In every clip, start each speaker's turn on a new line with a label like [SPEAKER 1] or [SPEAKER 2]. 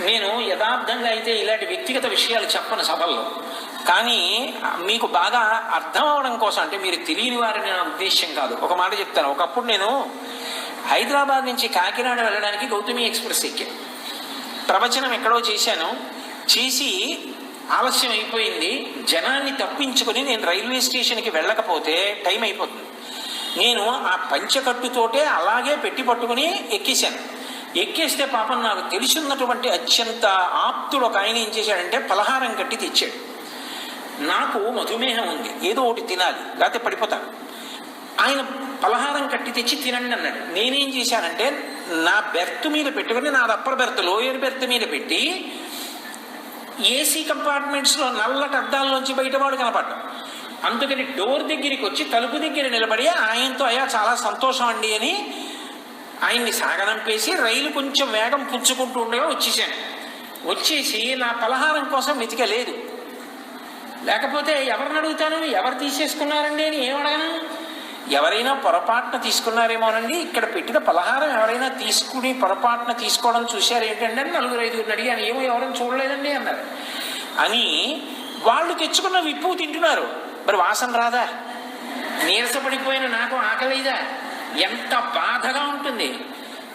[SPEAKER 1] నేను యథార్థంగా అయితే ఇలాంటి వ్యక్తిగత విషయాలు చెప్పను సభల్లో. కానీ మీకు బాగా అర్థం అవడం కోసం అంటే మీరు తెలియని వారిని నా ఉద్దేశ్యం కాదు. ఒక మాట చెప్తాను. ఒకప్పుడు నేను హైదరాబాద్ నుంచి కాకినాడ వెళ్ళడానికి గౌతమి ఎక్స్ప్రెస్ ఎక్కాను ప్రవచనం ఎక్కడో చేశాను. చేసి ఆలస్యం అయిపోయింది. జనాన్ని తప్పించుకొని నేను రైల్వే స్టేషన్కి వెళ్ళకపోతే టైం అయిపోతుంది. నేను ఆ పంచకట్టుతోటే అలాగే పెట్టి పట్టుకుని ఎక్కేశాను. ఎక్కేస్తే పాపం నాకు తెలిసినటువంటి అత్యంత ఆప్తుడు ఒక ఆయన ఏం చేశాడంటే పలహారం కట్టి తెచ్చాడు. నాకు మధుమేహం ఉంది ఏదో ఒకటి తినాలి లేకపోతే పడిపోతాను. ఆయన పలహారం కట్టి తెచ్చి తినండి అన్నాడు. నేనేం చేశానంటే నా బెర్త్ మీద పెట్టుకుని నా అప్పర్ బెర్త్ లోయర్ బెర్త్ మీద పెట్టి ఏసీ కంపార్ట్మెంట్స్లో నల్లటి అద్దాల్లోంచి బయటవాడు కనపడ్డం అందుకని డోర్ దగ్గరికి వచ్చి తలుపు దగ్గర నిలబడి ఆయనతో అయ్యా చాలా సంతోషం అండి అని ఆయన్ని సాగనంపేసి రైలు కొంచెం వేగం పుంజుకుంటూ ఉండగా వచ్చేసాను వచ్చేసి నా పలహారం కోసం వెతికలేదు. లేకపోతే ఎవరిని అడుగుతాను? ఎవరు తీసేసుకున్నారండి అని ఏమడగను ఎవరైనా పొరపాటున తీసుకున్నారేమోనండి. ఇక్కడ పెట్టిన పలహారం ఎవరైనా తీసుకుని పొరపాటున తీసుకోవడం చూశారు ఏంటంటే అని నలుగురు ఐదుగురిని అడిగాను. ఏమో ఎవరైనా చూడలేదండి అన్నారు. అని వాళ్ళు తెచ్చుకున్న విప్పు తింటున్నారు. మరి వాసన రాదా? నీరసపడిపోయిన నాకు ఆకలిదా? ఎంత బాధగా ఉంటుంది.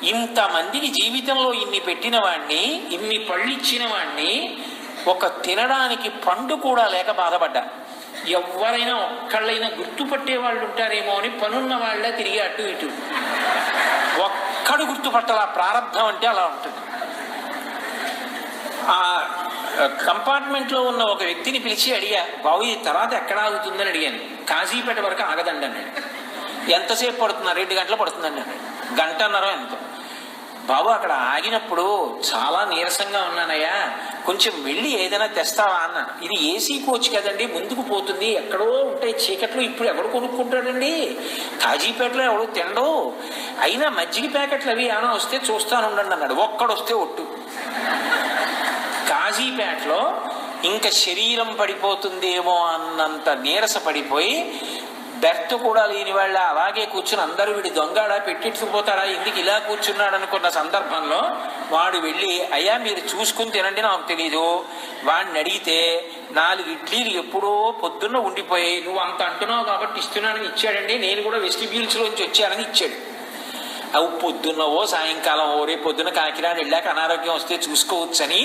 [SPEAKER 1] ఇంతమందికి జీవితంలో ఇన్ని పెట్టిన వాణ్ణి ఇన్ని పళ్ళు ఇచ్చిన ఒక తినడానికి పండు కూడా లేక బాధపడ్డా. ఎవరైనా ఒక్కళ్ళైనా గుర్తుపట్టే వాళ్ళు ఉంటారేమో అని పనున్న వాళ్ళే తిరిగి అటు ఇటు. ఒక్కడు గుర్తుపట్టాల ప్రారంభం అంటే అలా ఉంటుంది. ఆ కంపార్ట్మెంట్లో ఉన్న ఒక వ్యక్తిని పిలిచి అడిగా బాబు ఈ తర్వాత ఎక్కడ ఆగుతుందని అడిగాను. కాజీపేట వరకు ఆగదండి అన్నాడు. ఎంతసేపు పడుతుంది రెండు గంటలు పడుతుందండి. గంట గంటన్నర ఎంతో బాబు అక్కడ ఆగినప్పుడు చాలా నీరసంగా ఉన్నానయ్యా. కొంచెం వెళ్ళి ఏదైనా తెస్తావా అన్నాను ఇది ఏసీ కోచ్ కదండి ముందుకు పోతుంది. ఎక్కడో ఉంటాయి చీకట్లు ఇప్పుడు ఎవడు కొనుక్కుంటాడండి? కాజీపేటలో ఎవడు తినడు అయినా మజ్జిగ ప్యాకెట్లు అవి ఏమైనా వస్తే చూస్తాను ఉండండి అన్నాడు. ఒక్కడొస్తే ఒట్టు. కాజీపేటలో ఇంకా శరీరం పడిపోతుందేమో అన్నంత నీరస పడిపోయి బెర్త్ కూడా లేని వాళ్ళ అలాగే కూర్చుని అందరూ వీడి దొంగడా పెట్టించుకుపోతారా? ఎందుకు ఇలా కూర్చున్నాడు అనుకున్న సందర్భంలో వాడు వెళ్ళి అయ్యా మీరు చూసుకుని తినండి నాకు తెలీదు. వాడిని అడిగితే నాలుగు ఇడ్లీలు ఎప్పుడో పొద్దున్న ఉండిపోయి నువ్వు అంత అంటున్నావు కాబట్టి ఇస్తున్నానని ఇచ్చాడండి. నేను కూడా వెస్టిబ్యూల్స్లోంచి వచ్చానని ఇచ్చాడు. అవి పొద్దున్నవో సాయంకాలం ఓ రేపు పొద్దున కాకినాడ వెళ్ళాక అనారోగ్యం వస్తే చూసుకోవచ్చని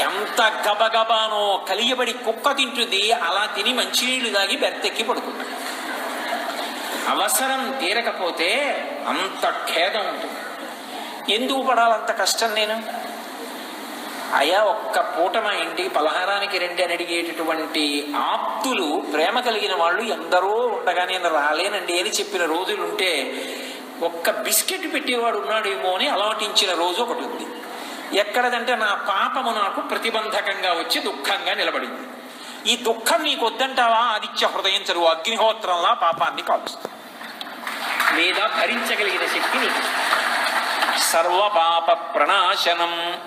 [SPEAKER 1] ఎంత గబగబానో కలియబడి కుక్క తింటుంది అలా తిని మంచినీళ్ళు తాగి బెర్తెక్కి పడుతుంది అవసరం తీరకపోతే అంత ఖేదం ఉంటుంది. ఎందుకు పడాలంత కష్టం నేను? అయా ఒక్క పూట మా ఇంటికి పలహారానికి రండి అని అడిగేటటువంటి ఆప్తులు ప్రేమ కలిగిన వాళ్ళు ఎందరో ఉండగా నేను రాలేనండి అని చెప్పిన రోజులుంటే ఒక్క బిస్కెట్ పెట్టేవాడు ఉన్నాడేమో అని అలవాటించిన రోజు ఒకటి ఉంది. ఎక్కడదంటే నా పాపము నాకు ప్రతిబంధకంగా వచ్చి దుఃఖంగా నిలబడింది. ఈ దుఃఖం నీకు వద్దంటావా? ఆదిత్య హృదయం చదువు అగ్నిహోత్రంలా పాపాన్ని కాలుస్తుంది. లేదా భరించగలిగిన శక్తి నీకు. సర్వ పాప ప్రణాశనం.